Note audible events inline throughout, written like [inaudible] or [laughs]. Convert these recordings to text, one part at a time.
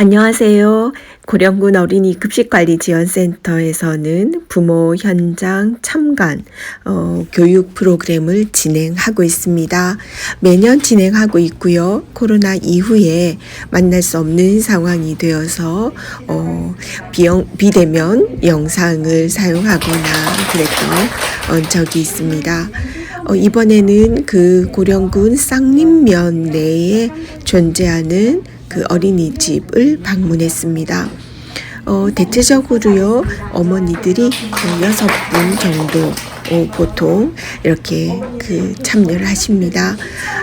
안녕하세요. 고령군 어린이 급식관리지원센터에서는 부모 현장 참관 어, 교육 프로그램을 진행하고 있습니다. 매년 진행하고 있고요. 코로나 이후에 만날 수 없는 상황이 되어서 어, 비영, 비대면 영상을 사용하거나 그랬던 어, 적이 있습니다. 어, 이번에는 그 고령군 쌍림면 내에 존재하는 그 어린이집을 방문했습니다. 어, 대체적으로요, 어머니들이 그 여섯 분 정도 어, 보통 이렇게 그 참여를 하십니다.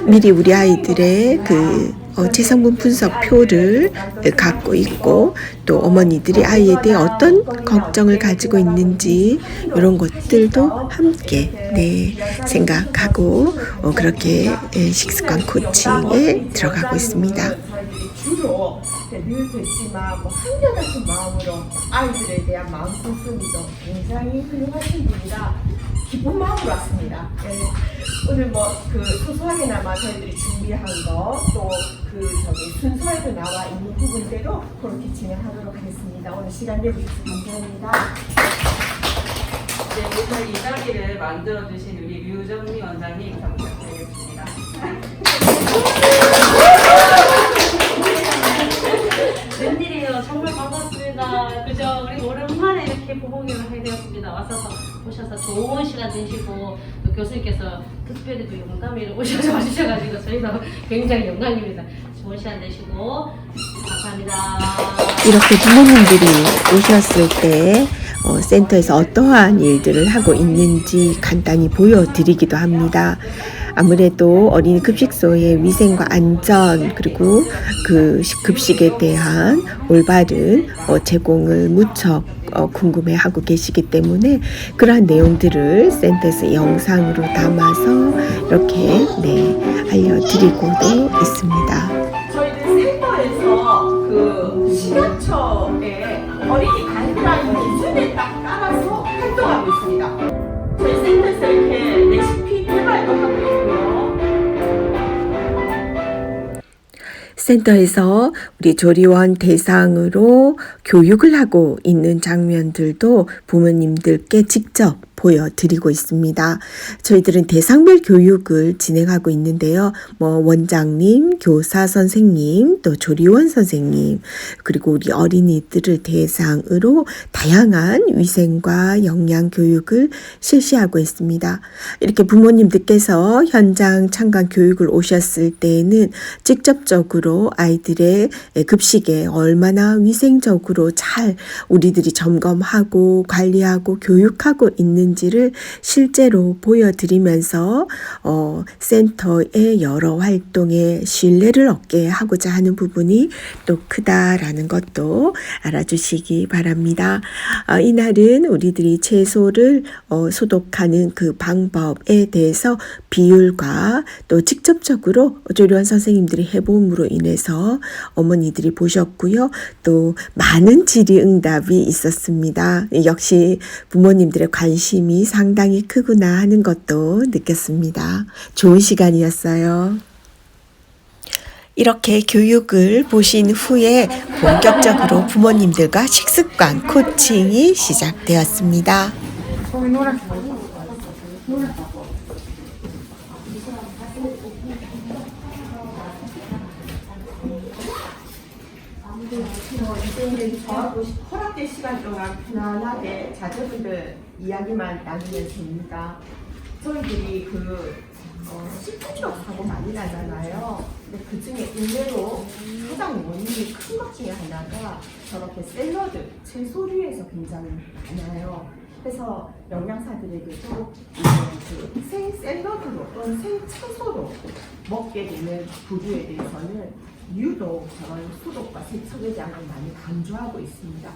미리 우리 아이들의 그 어, 체성분 분석표를 갖고 있고 또 어머니들이 아이에 대해 어떤 걱정을 가지고 있는지 이런 것들도 함께 네, 생각하고 어, 그렇게 예, 식습관 코칭에 들어가고 있습니다. 뭐 마음으로 아이들에 대한 마음 굉장히 훌륭하신 분이라 기쁜 마음으로 왔습니다. 예, 오늘 뭐 그 소소하게나마 저희들이 준비한 거 또 그 저기 순서에도 나와 있는 부분대로 그렇게 진행하도록 하겠습니다. 오늘 시간 내주셔서 감사합니다. 네, 오늘 이 자리를 만들어 주신 우리 류정미 원장님 부탁드리겠습니다. [laughs] 웬일이에요. 정말 반갑습니다. 그죠? 우리 오랜만에 이렇게 하게 되었습니다. 와서 오셔서 좋은 시간 되시고 또 교수님께서 특별히 또 영감을 오셔서 와주셔가지고 저희도 굉장히 영광입니다. 좋은 시간 되시고 감사합니다. 이렇게 부모님들이 오셨을 때 어, 센터에서 어떠한 일들을 하고 있는지 간단히 보여드리기도 합니다. 아무래도 어린이 급식소의 위생과 안전 그리고 그 식- 급식에 대한 올바른 어, 제공을 무척 어, 궁금해하고 계시기 때문에 그러한 내용들을 센터에서 영상으로 담아서 이렇게 네, 알려드리고도 있습니다. 센터에서 그 어린이 가이드라인 기준에 딱 따라서 활동하고 있습니다. 센터에서 우리 조리원 대상으로 교육을 하고 있는 장면들도 부모님들께 직접 보여드리고 있습니다. 저희들은 대상별 교육을 진행하고 있는데요. 뭐 원장님, 교사 선생님, 또 조리원 선생님, 그리고 우리 어린이들을 대상으로 다양한 위생과 영양 교육을 실시하고 있습니다. 이렇게 부모님들께서 현장 참관 교육을 오셨을 때에는 직접적으로 아이들의 급식에 얼마나 위생적으로 잘 우리들이 점검하고 관리하고 교육하고 있는 지를 실제로 보여드리면서 어, 센터의 여러 활동에 신뢰를 얻게 하고자 하는 부분이 또 크다라는 것도 알아주시기 바랍니다. 어, 이날은 우리들이 채소를 어, 소독하는 그 방법에 대해서 비율과 또 직접적으로 조리원 선생님들이 해봄으로 인해서 어머니들이 보셨고요. 또 많은 질의응답이 있었습니다. 역시 부모님들의 관심 이 상당히 크구나 하는 것도 느꼈습니다. 좋은 시간이었어요. 이렇게 교육을 보신 후에 본격적으로 부모님들과 식습관 코칭이 시작되었습니다. 어, 이제 이제 저하고 허락된 시간 동안 편안하게 자녀분들 이야기만 나누면서입니다. 저희들이 그 어, 식중독 사고 많이 나잖아요. 근데 그 중에 의외로 가장 원인이 큰 것 중에 하나가 저렇게 샐러드, 채소류에서 굉장히 많아요. 그래서 영양사들에게도 그생 샐러드로 또는 생 채소로 먹게 되는 부류에 대해서는 유독 저런 소독과 세척에 대한 걸 많이 강조하고 있습니다.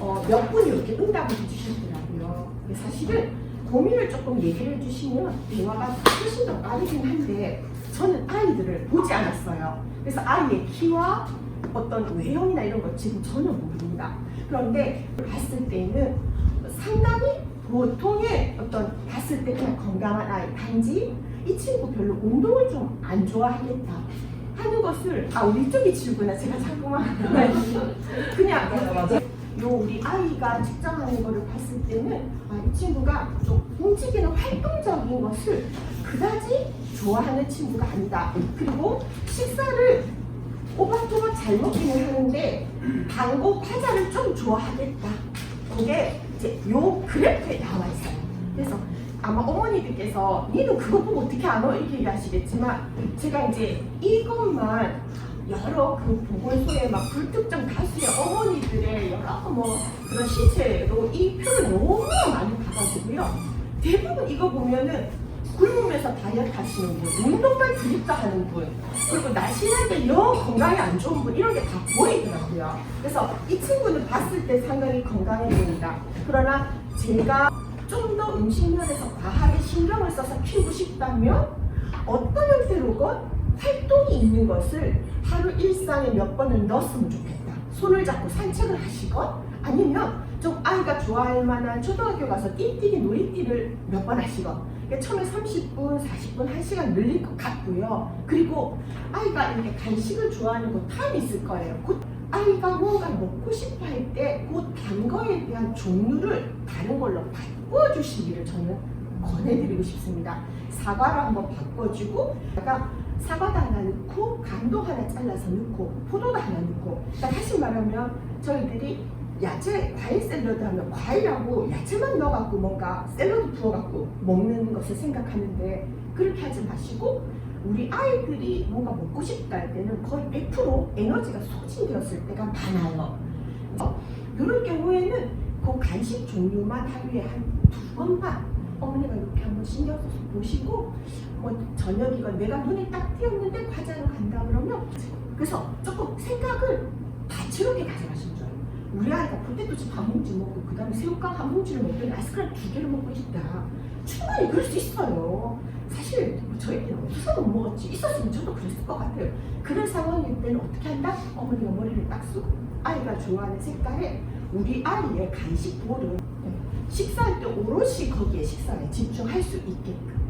어, 몇 분이 이렇게 응답을 해주셨더라고요. 사실은 고민을 조금 얘기를 해주시면 대화가 훨씬 더 빠르긴 한데 저는 아이들을 보지 않았어요. 그래서 아이의 키와 어떤 외형이나 이런 것 지금 전혀 모릅니다. 그런데 봤을 때는 상당히 보통의 어떤 봤을 때 그냥 건강한 아이 단지 이 친구 별로 운동을 좀 안 좋아하겠다 하는 것을 아 우리 쪽이 지우구나 제가 자꾸만 그냥 요 우리 아이가 측정하는 거를 봤을 때는 아, 이 친구가 좀 움직이는 활동적인 것을 그다지 좋아하는 친구가 아니다. 그리고 식사를 꼬박꼬박 잘 먹기는 하는데 당고 과자를 좀 좋아하겠다. 그게 이제 요 그래프에 나와 있어요. 그래서 아마 어머니들께서 니는 그거 보고 어떻게 알아? 이렇게 얘기하시겠지만 제가 이제 이것만 여러 그 보건소에 막 불특정 다수의 어머니들의 여러 뭐 그런 시체로 이 표를 너무 많이 봐가지고요. 대부분 이거 보면은 굶으면서 다이어트 하시는 분, 운동만 드립다 하는 분, 그리고 날씬하게 영 건강에 안 좋은 분 이런 게 다 보이더라고요. 그래서 이 친구는 봤을 때 상당히 건강해 보인다. 그러나 제가 좀 더 음식 면에서 과하게 신경을 써서 키우고 싶다면 어떤 형태로건 활동이 있는 것을 하루 일상에 몇 번은 넣었으면 좋겠다. 손을 잡고 산책을 하시건 아니면 좀 아이가 좋아할 만한 초등학교 가서 띠뛰기 놀이띠를 몇 번 하시건 처음에 30분, 40분, 1시간 늘릴 것 같고요. 그리고 아이가 이렇게 간식을 좋아하는 그 타임이 있을 거예요. 곧 아이가 뭔가 먹고 싶어 할때그단 거에 대한 종류를 다른 걸로 바꿔 주시기를 저는 권해드리고 싶습니다. 사과를 한번 바꿔주고, 약간 사과도 하나 넣고, 감도 하나 잘라서 넣고, 포도도 하나 넣고. 그러니까 다시 말하면 저희들이 야채, 과일 샐러드 하면 과일하고 야채만 넣어갖고 뭔가 샐러드 부어갖고 먹는 것을 생각하는데 그렇게 하지 마시고 우리 아이들이 뭔가 먹고 싶다 할 때는 거의 100% 에너지가 소진되었을 때가 많아요. 이런 경우에는 그 간식 종류만 하루에 한 두 번만 어머니가 이렇게 한번 신경 써서 보시고 뭐 저녁이건 내가 눈에 딱 띄었는데 과자를 간다 그러면 그래서 조금 생각을 다채롭게 가져가시면 좋아요. 우리 아이가 포테토칩 한 봉지 먹고 그 다음에 새우깡 한 봉지를 먹더니 아이스크림 두 개를 먹고 싶다. 충분히 그럴 수 있어요. 사실 뭐 저희들은 없어서 못 먹었지 있었으면 저도 그랬을 것 같아요. 그런 상황일 때는 어떻게 한다? 어머니가 머리를 딱 쓰고 아이가 좋아하는 색깔에 우리 아이의 간식 볼을 식사할 때 오롯이 거기에 식사에 집중할 수 있게끔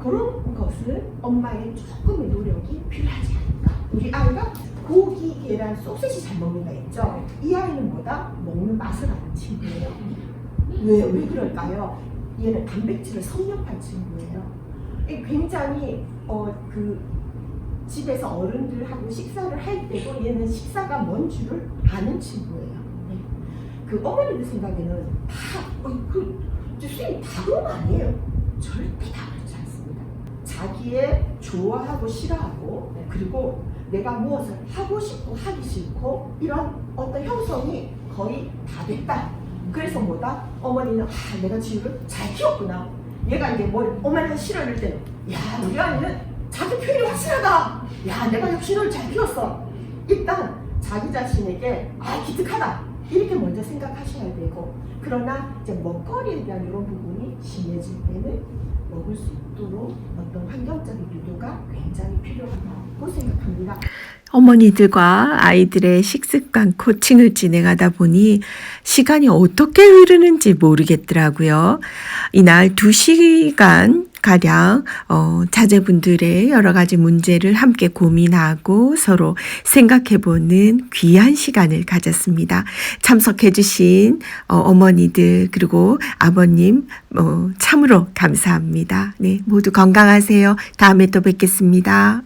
그런 것을 엄마의 조금의 노력이 필요하지 않을까. 우리 아이가 고기, 계란, 소세지 잘 먹는다 했죠? 이 아이는 뭐다? 먹는 맛을 아는 친구예요. 왜, 왜 그럴까요? 얘는 단백질을 섭렵한 친구예요. 이 굉장히, 어, 그, 집에서 어른들하고 식사를 할 때도 얘는 식사가 뭔 줄을 아는 친구예요. 네. 그 어머니들 생각에는 다, 어, 그, 저 선생님 다 그런 거 아니에요. 절대 다 그렇지 않습니다. 자기의 좋아하고 싫어하고, 그리고 내가 무엇을 하고 싶고 하기 싫고 이런 어떤 형성이 거의 다 됐다. 그래서 뭐다? 어머니는 아, 내가 지우를 잘 키웠구나. 얘가 이제 뭘 어머니가 싫어할 때는 야 우리 아이는 자기 표현이 확실하다. 야 내가 역시 너를 잘 키웠어. 일단 자기 자신에게 아 기특하다. 이렇게 먼저 생각하셔야 되고 그러나 이제 먹거리에 대한 이런 부분이 심해질 때는 먹을 수 있도록 어떤 환경적인 유도가 굉장히 필요하다고 생각합니다. 어머니들과 아이들의 식습관 코칭을 진행하다 보니 시간이 어떻게 흐르는지 모르겠더라고요. 이날 두 시간 가량 어, 자제분들의 여러 가지 문제를 함께 고민하고 서로 생각해보는 귀한 시간을 가졌습니다. 참석해주신 어, 어머니들 그리고 아버님 어, 참으로 감사합니다. 네 모두 건강하세요. 다음에 또 뵙겠습니다.